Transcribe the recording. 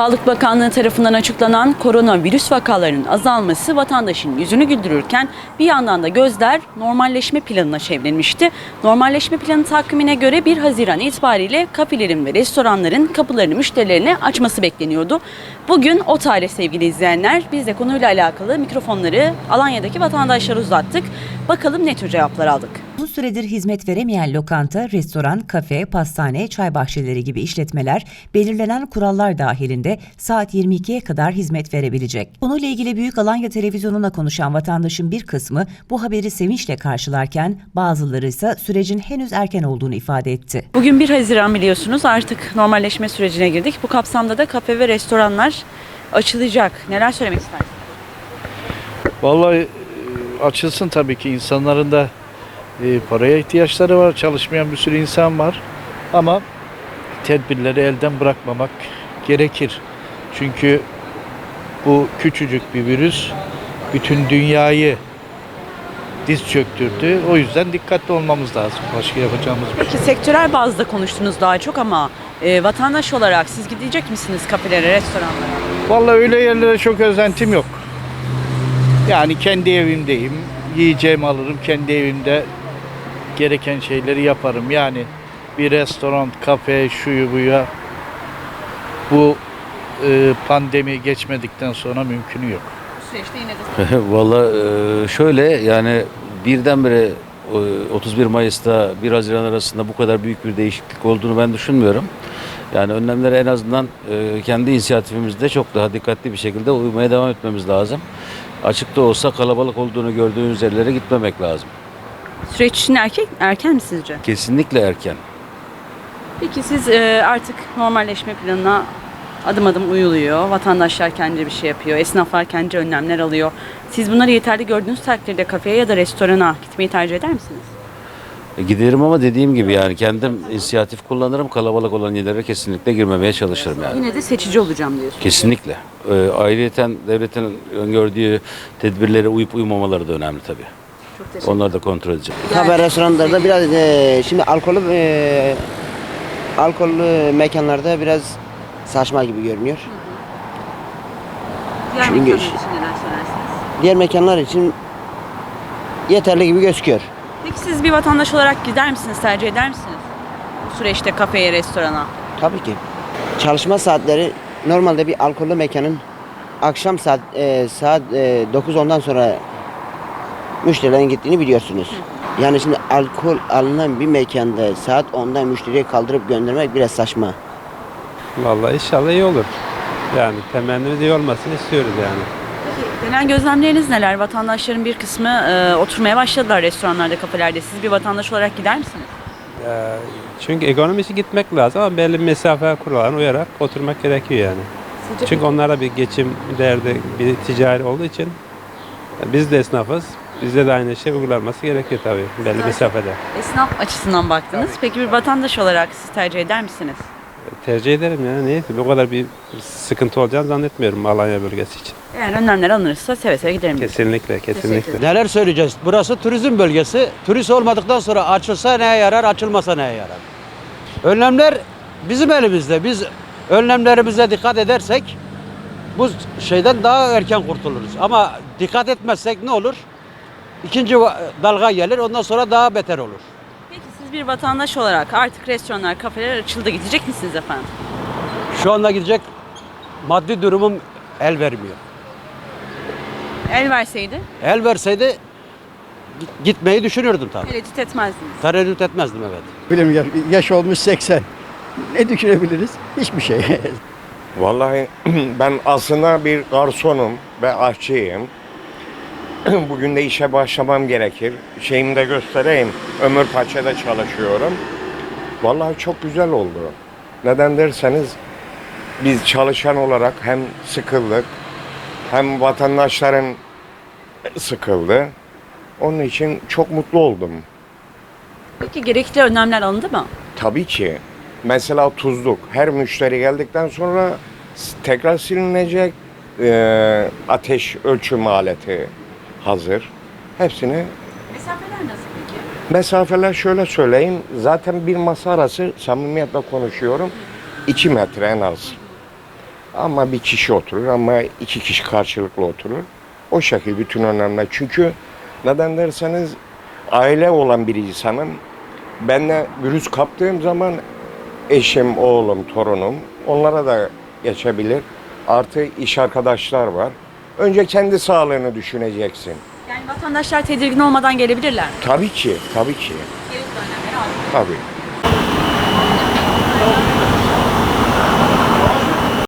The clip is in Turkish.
Sağlık Bakanlığı tarafından açıklanan koronavirüs vakalarının azalması vatandaşın yüzünü güldürürken bir yandan da gözler normalleşme planına çevrilmişti. Normalleşme planı takvimine göre 1 Haziran itibariyle kafelerin ve restoranların kapılarını müşterilerine açması bekleniyordu. Bugün o tarih sevgili izleyenler. Biz de konuyla alakalı mikrofonları Alanya'daki vatandaşlara uzattık. Bakalım ne tür cevaplar aldık. Uzun süredir hizmet veremeyen lokanta, restoran, kafe, pastane, çay bahçeleri gibi işletmeler belirlenen kurallar dahilinde saat 22'ye kadar hizmet verebilecek. Konuyla ilgili Büyük Alanya Televizyonu'na konuşan vatandaşın bir kısmı bu haberi sevinçle karşılarken bazıları ise sürecin henüz erken olduğunu ifade etti. Bugün 1 Haziran biliyorsunuz artık normalleşme sürecine girdik. Bu kapsamda da kafe ve restoranlar açılacak. Neler söylemek istersiniz? Vallahi e, açılsın tabii ki insanların da e, paraya ihtiyaçları var. Çalışmayan bir sürü insan var. Ama tedbirleri elden bırakmamak gerekir. Çünkü bu küçücük bir virüs bütün dünyayı diz çöktürdü. O yüzden dikkatli olmamız lazım. Başka yapacağımız bir şey. Peki sektörel bazda konuştunuz daha çok ama e, vatandaş olarak siz gidecek misiniz kafelere, restoranlara? Vallahi öyle yerlere çok özentim yok. Yani kendi evimdeyim. Yiyeceğimi alırım. Kendi evimde gereken şeyleri yaparım. Yani bir restoran, kafe, şuyu buya bu e, pandemi geçmedikten sonra mümkünü yok. Bu süreçte yine de Valla e, şöyle yani birdenbire e, 31 Mayıs'ta 1 Haziran arasında bu kadar büyük bir değişiklik olduğunu ben düşünmüyorum. Yani önlemlere en azından e, kendi inisiyatifimizde çok daha dikkatli bir şekilde uymaya devam etmemiz lazım. Açıkta olsa kalabalık olduğunu gördüğümüz yerlere gitmemek lazım. Süreç için erken, erken mi sizce? Kesinlikle erken. Peki siz e, artık normalleşme planına adım adım uyuluyor. Vatandaşlar kendi bir şey yapıyor. Esnaflar kendi önlemler alıyor. Siz bunları yeterli gördüğünüz takdirde kafeye ya da restorana gitmeyi tercih eder misiniz? E, Giderim ama dediğim gibi yani kendim inisiyatif kullanırım. Kalabalık olan yerlere kesinlikle girmemeye çalışırım yani. Yine de seçici olacağım diyorsunuz. Kesinlikle. Ee, ayrıyeten devletin öngördüğü tedbirlere uyup uymamaları da önemli tabii. Çok teşekkür Onları da kontrol edecek. Kafe restoranlarda biraz e, şimdi alkollü e, alkollü mekanlarda biraz saçma gibi görünüyor. Diğer Şimdi- mekanlar için neler söylersiniz? Diğer mekanlar için yeterli gibi gözüküyor. Peki siz bir vatandaş olarak gider misiniz, tercih eder misiniz? Bu süreçte kafeye, restorana. Tabii ki. Çalışma saatleri normalde bir alkollü mekanın akşam saat e, saat e, 9-10'dan sonra müşterilerin gittiğini biliyorsunuz. Yani şimdi alkol alınan bir mekanda saat 10'da müşteriye kaldırıp göndermek biraz saçma. Vallahi inşallah iyi olur. Yani temennimiz iyi olmasını istiyoruz yani. Peki genel gözlemleriniz neler? Vatandaşların bir kısmı e, oturmaya başladılar restoranlarda, kafelerde. Siz bir vatandaş olarak gider misiniz? Ee, çünkü ekonomi için gitmek lazım ama belli bir mesafe kurallarına uyarak oturmak gerekiyor yani. Sizce Çünkü onlara bir geçim derdi, bir ticari olduğu için e, biz de esnafız. Bizde de aynı şey uygulanması gerekiyor tabii belli mesafede. Esnaf açısından baktınız. Peki bir vatandaş olarak siz tercih eder misiniz? Tercih ederim yani. Niye? Bu kadar bir sıkıntı olacağını zannetmiyorum Alanya bölgesi için. Eğer önlemler alınırsa seve seve giderim. Kesinlikle, kesinlikle. Neler söyleyeceğiz? Burası turizm bölgesi. Turist olmadıktan sonra açılsa neye yarar, açılmasa neye yarar? Önlemler bizim elimizde. Biz önlemlerimize dikkat edersek bu şeyden daha erken kurtuluruz. Ama dikkat etmezsek ne olur? İkinci dalga gelir, ondan sonra daha beter olur. Peki siz bir vatandaş olarak artık restoranlar, kafeler açıldı. Gidecek misiniz efendim? Şu anda gidecek maddi durumum el vermiyor. El verseydi El verseydi git- gitmeyi düşünürdüm tabii. tereddüt etmezdiniz. Tereddüt etmezdim evet. Bilim yaş, yaş olmuş 80. Ne düşünebiliriz? Hiçbir şey. Vallahi ben aslında bir garsonum ve aşçıyım. Bugün de işe başlamam gerekir. Şeyimi de göstereyim. Ömür Paça'da çalışıyorum. Vallahi çok güzel oldu. Neden derseniz biz çalışan olarak hem sıkıldık hem vatandaşların sıkıldı. Onun için çok mutlu oldum. Peki gerekli önlemler alındı mı? Tabii ki. Mesela tuzluk. Her müşteri geldikten sonra tekrar silinecek e, ateş ölçüm aleti hazır. Hepsini Mesafeler nasıl peki? mesafeler şöyle söyleyeyim. Zaten bir masa arası samimiyetle konuşuyorum. 2 metre en az. Ama bir kişi oturur ama iki kişi karşılıklı oturur. O şekilde bütün önlemler. Çünkü neden derseniz aile olan bir insanın ben de virüs kaptığım zaman eşim, oğlum, torunum onlara da geçebilir. Artı iş arkadaşlar var. Önce kendi sağlığını düşüneceksin. Yani vatandaşlar tedirgin olmadan gelebilirler. Tabii ki, tabii ki. Tabii.